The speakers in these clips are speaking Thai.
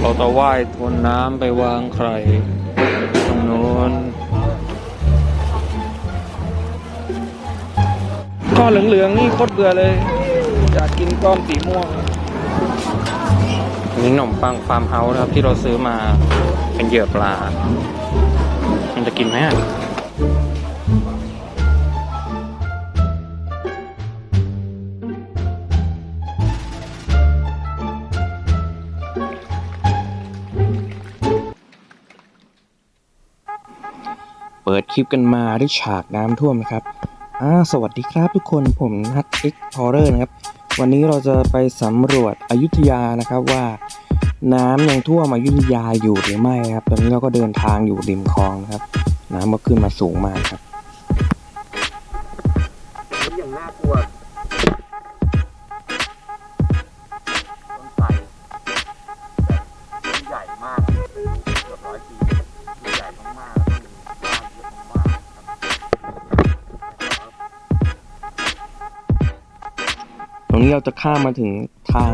เราจะว่ายทวนน้ำไปวางใครตรงโน้นก้อนเหลืองๆนี่โคตรเบื่อเลย อยากกินก้อนสีม่วงนนี้ขนมปังฟาร์มเฮาส์นะครับที่เราซื้อมาเป็นเหยื่อปลา มันจะกินไหม ปิดคลิปกันมาด้วยฉากน้ำท่วมนะครับอ่าสวัสดีครับทุกคนผมนัทเอ็กพอร์เรอร์นะครับ วันนี้เราจะไปสำรวจอยุธยานะครับว่า น้ำยังท่วมอยุธยาอยู่หรือไม่ครับ ตอนนี้เราก็เดินทางอยู่ริมคลองนะครับ น้ำก็ขึ้นมาสูงมากครับอย่างน่ากลัวต้นไทรแบบใหญ่มากเกือบร้อยปี ตรงนี้เราจะข้ามมาถึงทาง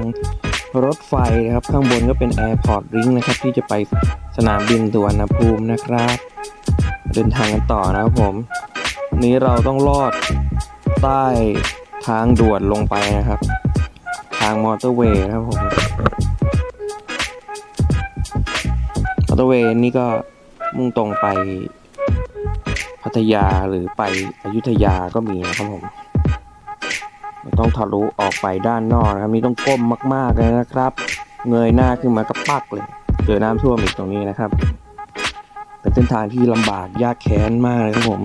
รถไฟนะครับ ข้างบนก็เป็น Airport Link นะครับ ที่จะไปสนามบินสุวรรณภูมินะครับ เดินทางกันต่อนะครับผมนนี้เราต้องลอดใต้ทางด่วนลงไปนะครับ ทางมอเตอร์เวย์นะครับผมมอเตอร์เวย์นี่ก็มุ่งตรงไปพัทยาหรือไปอยุธยาก็มีนะครับผม ต้องทะลุออกไปด้านนอกนะครับ นี่ต้องก้มมากๆเลยนะครับ เงยหน้าขึ้นมากระปักเลย เจอน้ำท่วมอีกตรงนี้นะครับ เป็นเส้นทางที่ลำบากยากแค้นมากเลยครับผม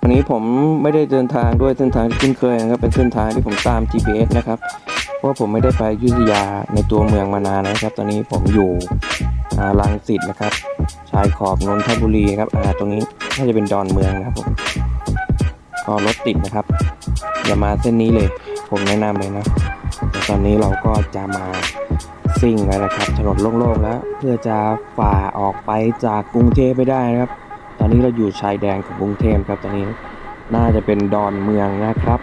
วันนี้ผมไม่ได้เดินทางด้วยเส้นทางที่คุ้นเคยนะครับ เป็นเส้นทางที่ผมตาม GPS นะครับเพราะผมไม่ได้ไปยุธยาในตัวเมืองมานานนะครับ ตอนนี้ผมอยู่ลังสิตนะครับ ชายขอบนนทบุรีครับอ่าตรงนี้ น่าจะเป็นดอนเมืองนะครับผมก็รถติดนะครับ อย่ามาเส้นนี้เลย ผมแนะนำเลยนะแต่ตอนนี้เราก็จะมาซิ่งแล้วนะครับถนนโล่งๆแล้ว เพื่อจะฝ่าออกไปจากกรุงเทพไปได้นะครับ ตอนนี้เราอยู่ชายแดนของกรุงเทพครับ ตอนนี้น่าจะเป็นดอนเมืองนะครับ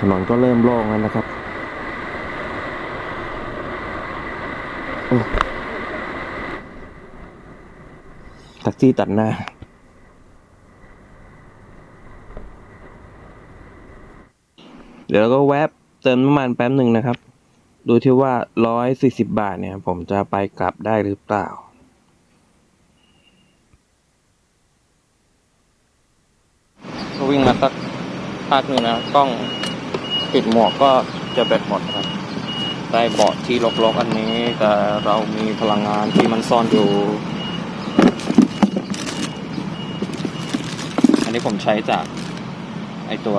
ถนนก็เริ่มโล่งแล้วนะครับโอ้แท็ กซี่ตัดหน้า เดี๋ยวเราก็แวบเติมน้ำมันแป๊บหนึ่งนะครับ ดูที่ว่าร้อยสี่สิบบาทเนี่ย ผมจะไปกลับได้หรือเปล่าก็วิ่งมาสักพักหนึ่งนะกล้องปิดหมวกก็จะแบตหมดครับได้เบาะที่ลกๆอันนี้ แต่เรามีพลังงานที่มันซ่อนอยู่ นนี้ผมใช้จากไอตัว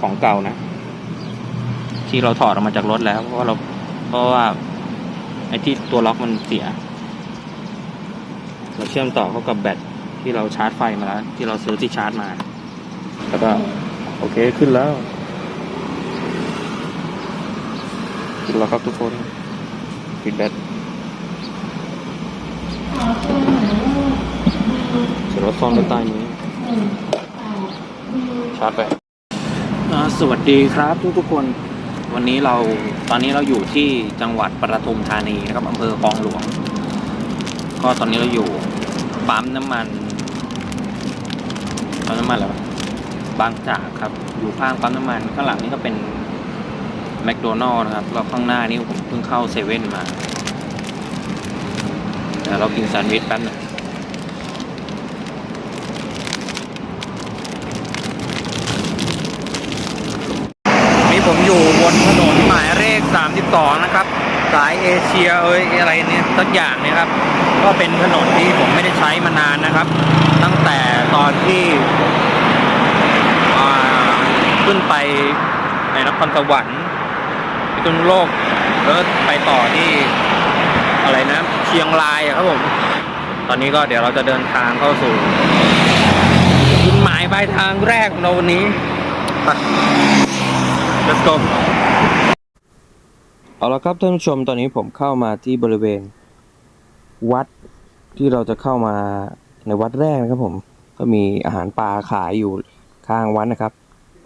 ของเก่านะ ที่เราถอดออกมาจากรถแล้ว เพราะว่าเราเพราะว่า ไอที่ตัวล็อกมันเสีย เราเชื่อมต่อเข้ากับแบตที่เราชาร์จไฟมาแล้ว ที่เราซื้อที่ชาร์จมา แล้วก็ โอเคขึ้นแล้วขึ้นแล้วครับทุกคนปิดแบต เสร็จแล้วซ่อนไว้ใต้นี้ชาร์จไปอ่าสวัสดีครับทุกทุกๆคน วันนี้เราตอนนี้เราอยู่ที่จังหวัดปทุมธานีนะครับอำเภอคลองหลวง ก็ตอนนี้เราอยู่ปั๊มน้ำมันปั๊มน้ำมันอะไรวะบางจากครับ อยู่ข้างปั๊มน้ำมันข้างหลังนี่ก็เป็นแมคโดนัลล์นะครับแล้วข้างหน้านี่ผมเพิ่งเข้าเซเว่นมาเดี๋ยวเรากินแซนด์วิชแป๊บหนึงนี่ผมอยู่บนถนนหมายเลข 2นะครับ สายเอเชียเอ้ยอะไรเนี่ยสักอย่างเนี่ยครับ ก็เป็นถนนที่ผมไม่ได้ใช้มานานนะครับ ตั้งแต่ตอนที่ขึ้นไปในนครสวรรค์พิษณุโลกแล้วไปต่อที่อะไรนะเชียงรายครับผม ตอนนี้ก็เดี๋ยวเราจะเดินทางเข้าสู่จุดหมายปลายทางแรกของเราวันนี้ไป let's go เอาละครับท่านผู้ชมตอนนี้ผมเข้ามาที่บริเวณ วัดที่เราจะเข้ามาในวัดแรกนะครับผมก็มีอาหารปลาขายอยู่ข้างวัดนะครับ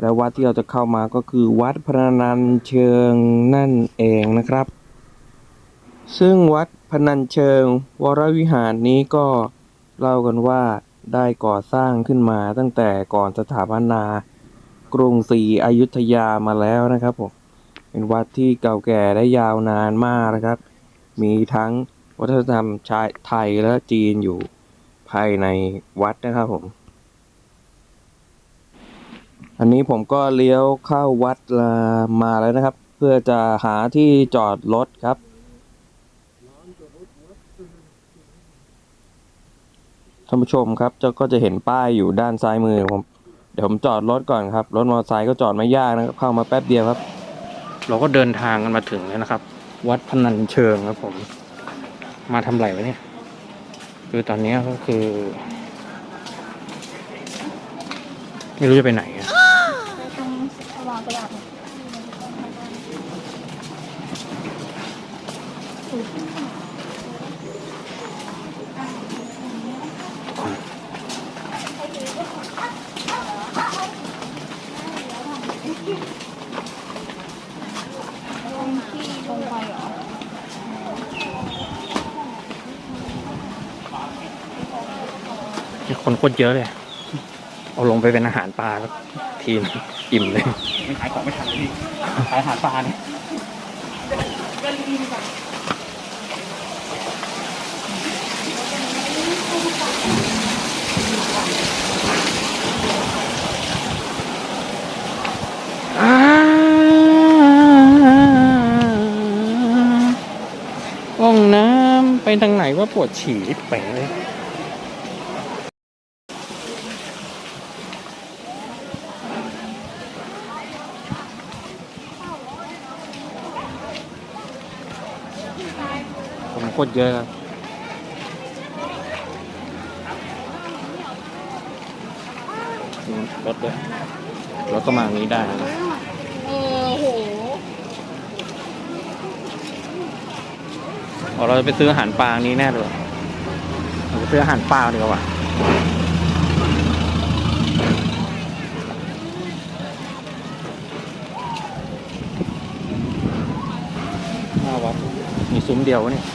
และวัดที่เราจะเข้ามาก็คือวัดพระนันเชิงนั่นเองนะครับ ซึ่งวัดพนัญเชิงวรวิหารนี้ก็เล่ากันว่าได้ก่อสร้างขึ้นมาตั้งแต่ก่อนสถาปนากรุงศรีอยุธยามาแล้วนะครับผม เป็นวัดที่เก่าแก่และยาวนานมากนะครับ มีทั้งวัฒนธรรมชายไทยและจีนอยู่ภายในวัดนะครับผม อันนี้ผมก็เลี้ยวเข้าวัดมาแล้วนะครับ เพื่อจะหาที่จอดรถครับ ท่านผู้ชมครับเจ้าก็จะเห็นป้ายอยู่ด้านซ้ายมือผม เดี๋ยวผมจอดรถก่อนครับ รถมอเตอร์ไซค์ก็จอดไม่ยากนะครับ เข้ามาแป๊บเดียวครับ เราก็เดินทางกันมาถึงแล้วนะครับ วัดพนัญเชิงครับผม มาทำไรวะเนี่ย คือตอนนี้ก็คือ ไม่รู้จะไปไหนอะ ตรงวางกระดาษ ตรงที่ตรงไปเหรอ มี คนโคตรเยอะเลย เอาลงไปเป็นอาหารปลาแล้วทีมอิ่มเลยมันขายของไม่ทันเลยพี่ขายอาหารปลาเนี่ยห้องน้ำไปทางไหนว่าปวดฉี่เป๋เลย คตรเยอะครับอืมรถด้วยรถก็มาอย่างนี้ได้นะเออโหอ๋อเราจะไปซื้ออาหารปลาอันนี้แน่เลยเราไปซื้ออาหารปลาดีกว่าหน้าวัดมีซุ้มเดียววะเนี่ย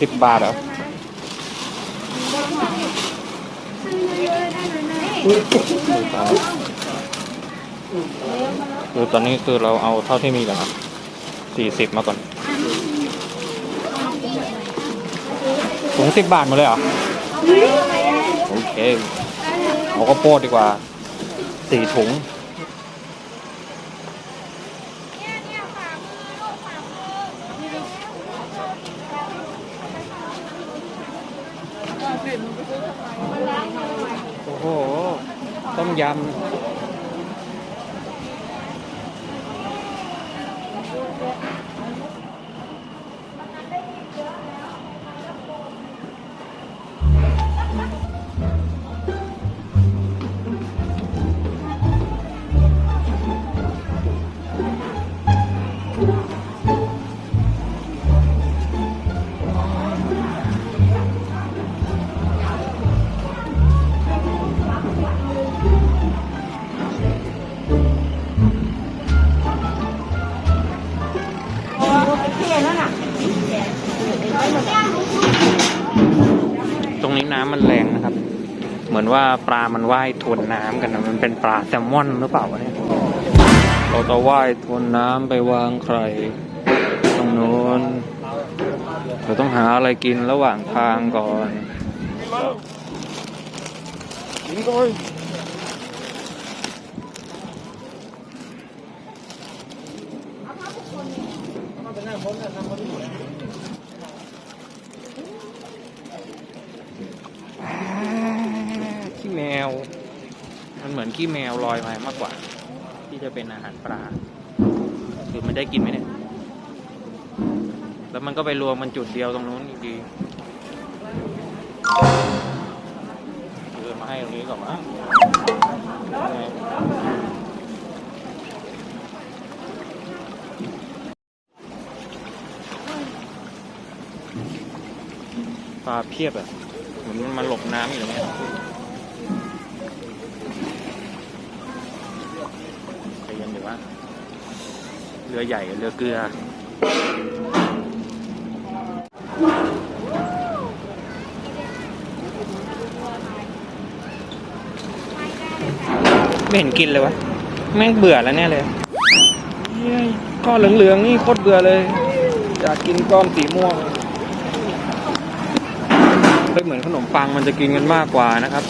สิบบาทเหรอคือตอนนี้คือเราเอาเท่าที่มีก่อนครับสี่สิบมาก่อนถุงสิบบาทมดเลยเหรอ โอเค เอาก็โพดดีกว่าสี่ถุง โอ้โห ต้มยำ ตรงนี้น้ำมันแรงนะครับ เหมือนว่าปลามันว่ายทวนน้ำกันนะมันเป็นปลาแซลมอนหรือเปล่าเนี่ยเราจะว่ายทวนน้ำไปวางใครตรงนู้นเราต้องหาอะไรกินระหว่างทางก่อน แมว มันเหมือนขี้แมวลอยมามากกว่า ที่จะเป็นอาหารปลาคือมันได้กินไหมเนี่ย แล้วมันก็ไปรวมมันจุดเดียวตรงนู้นอีกทีเออมาให้ตรงนี้ก่อนมั้งปลาเพียบอะ เหมือนมันมาหลบน้ำอยู่ตรงเนี้ยใจเย็นเดี๋ย ว่าเรือใหญ่กับเรือเกลือ ไม่เห็นกินเลยวะแม่งเบื่อแล้วแน่เลยเฮ้ยก้อนเหลืองๆนี่โคตรเบื่อเลย อยากกินก้อนสีม่วงเฮ้ยเหมือนขนมปังมันจะกินกันมากกว่านะครับ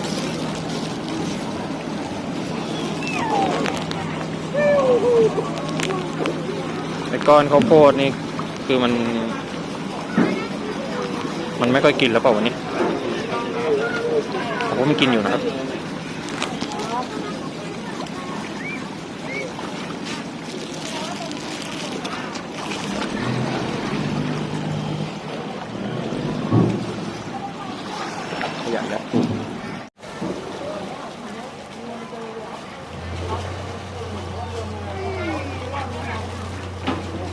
ไอ้ก้อนข้าวโพดนี่คือมัน มันไม่ค่อยกินแล้วเปล่าวันนี้ผมมันกินอยู่นะครับ ขยันแล้ว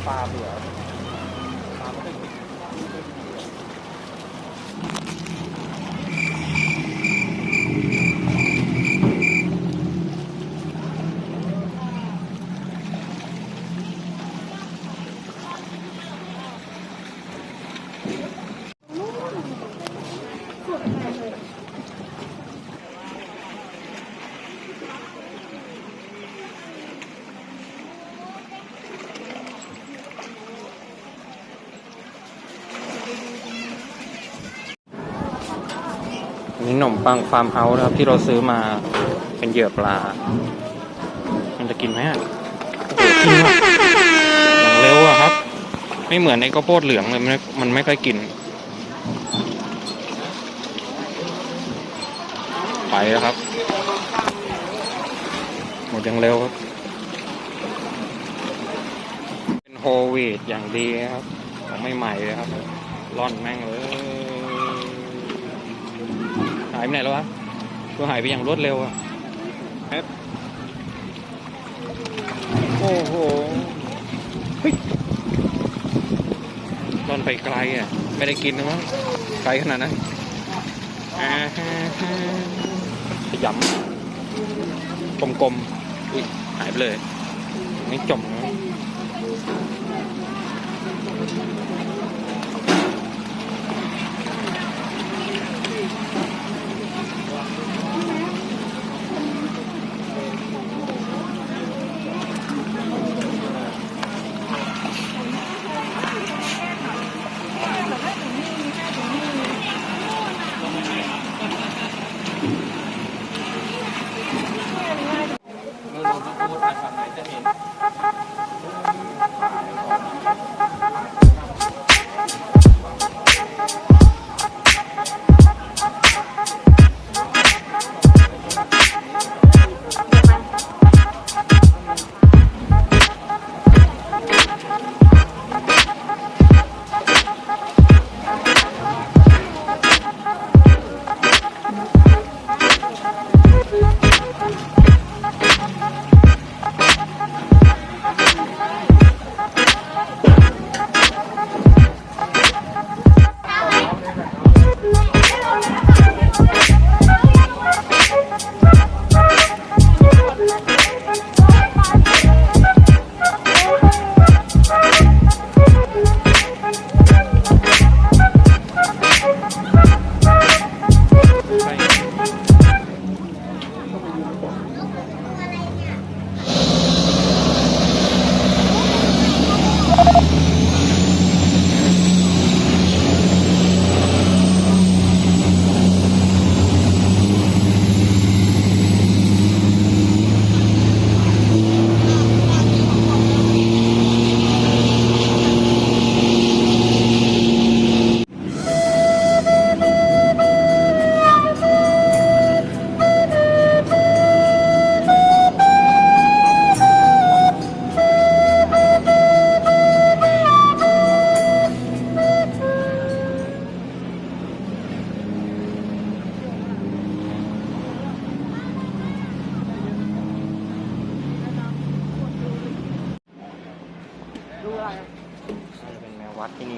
ปลาเบื่อปลาไม่ได้กินอันนี้ ขนมปังฟาร์มเฮาส์นะครับ ที่เราซื้อมาเป็นเหยื่อปลา มันจะกินไหมอะโอ้โหกินว่ะอย่างเร็วอะครับ ไม่เหมือนในข้าวโพดเหลืองเลย มันมันไม่ค่อยกิน ไปแล้วครับ หมดอย่างเร็วครับ เป็นโฮลวีดอย่างดีครับ ของใหม่ๆเลยครับ ร่อนแม่งเลย ไปไหนแล้ววะตัวหายไปอย่างรวดเร็วอะแป๊บโอ้โหเฮ้ยร่อนไปไกลอะ ไม่ได้กินนะมั้งไกลขนาดนั้นอ่าฮะฮะขยำกลมๆอุ้ยหายไปเลย ไม่จมนะ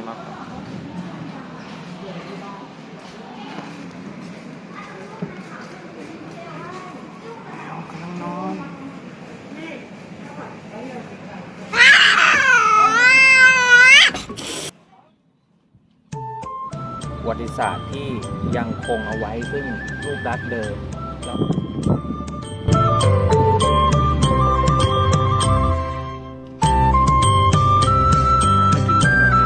มากกว่าประวัติศาสตร์ที่ยังคงเอาไว้ซึ่งรูปลักษณ์เดิม